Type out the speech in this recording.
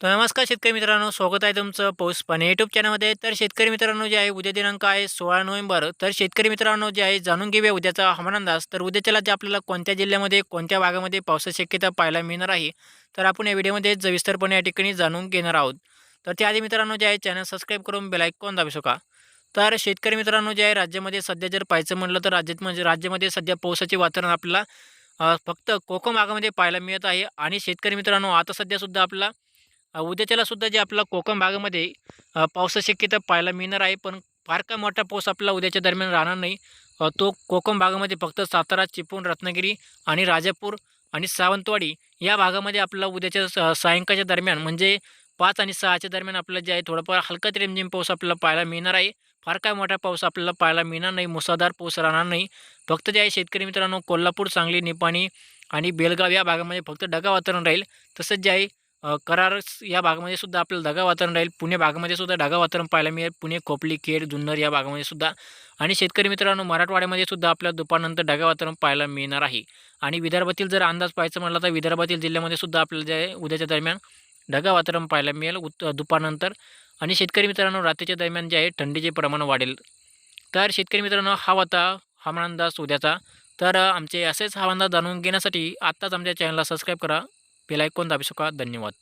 तर नमस्कार शेतकरी मित्रांनो स्वागत आहे तुमचं पाऊस पाणी यूट्यूब चॅनलमध्ये तर शेतकरी मित्रांनो जे आहे उद्या दिनांक आहे सोळा नोव्हेंबर. तर शेतकरी मित्रांनो जे आहे जाणून घेऊया उद्याचा हवामान अंदाज. तर उद्याच्याला जे आपल्याला कोणत्या जिल्ह्यामध्ये कोणत्या भागामध्ये पावसाची शक्यता पाहायला मिळणार आहे तर आपण या व्हिडिओमध्ये जविस्तरपणे या ठिकाणी जाणून घेणार आहोत. तर त्याआधी मित्रांनो जे आहे चॅनल सबस्क्राईब करून बेलायकॉन दाबू शका तर शेतकरी मित्रांनो जे आहे राज्यामध्ये सध्या जर पाहायचं म्हटलं तर राज्यात म्हणजे राज्यामध्ये सध्या पावसाचे वातावरण आपल्याला फक्त कोकम भागामध्ये पाहायला मिळत आहे. आणि शेतकरी मित्रांनो आता सध्यासुद्धा आपला उद्याच्याला सुद्धा जे आपला कोकण भागामध्ये पावसा पावसाची शक्यता पाहायला मिळणार आहे पण फार काय मोठा पाऊस आपला उद्याच्या दरम्यान राहणार नाही. तो कोकण भागामध्ये फक्त सातारा चिपळूण रत्नागिरी आणि राजापूर आणि सावंतवाडी या भागामध्ये आपला उद्याच्या स- सायंकाळच्या दरम्यान म्हणजे पाच आणि सहाच्या दरम्यान आपलं जे आहे थोडंफार हलका ते रिमझिम पाऊस आपल्याला पाहायला मिळणार आहे. फार काय मोठा पाऊस आपल्याला पाहायला मिळणार नाही मुसळधार पाऊस राहणार नाही. फक्त जे आहे शेतकरी मित्रांनो कोल्हापूर सांगली निपाणी आणि बेलगाव या भागामध्ये फक्त ढगा वातावरण राहील. तसंच जे आहे करार या भागामध्ये सुद्धा आपल्याला ढगा वातावरण राहील. पुणे भागामध्ये सुद्धा ढगा वातावरण पाहायला मिळेल. पुणे खोपली खेड जुन्नर या भागामध्ये सुद्धा. आणि शेतकरी मित्रांनो मराठवाड्यामध्ये सुद्धा आपल्याला दुपारनंतर ढगा वातावरण पाहायला मिळणार आहे. आणि विदर्भातील जर अंदाज पाहायचा म्हटलं तर विदर्भातील जिल्ह्यामध्ये सुद्धा आपल्याला जे उद्याच्या दरम्यान ढगा वातावरण पाहायला मिळेल उत दुपारनंतर. आणि शेतकरी मित्रांनो रात्रीच्या दरम्यान जे आहे थंडीचे प्रमाण वाढेल. तर शेतकरी मित्रांनो हा होता हवामान अंदाज उद्याचा. तर आमचे असेच हवामान अंदाज जाणून घेण्यासाठी आत्ताच आमच्या चॅनलला सबस्क्राईब करा. बेल आयकॉन दाबू धन्यवाद।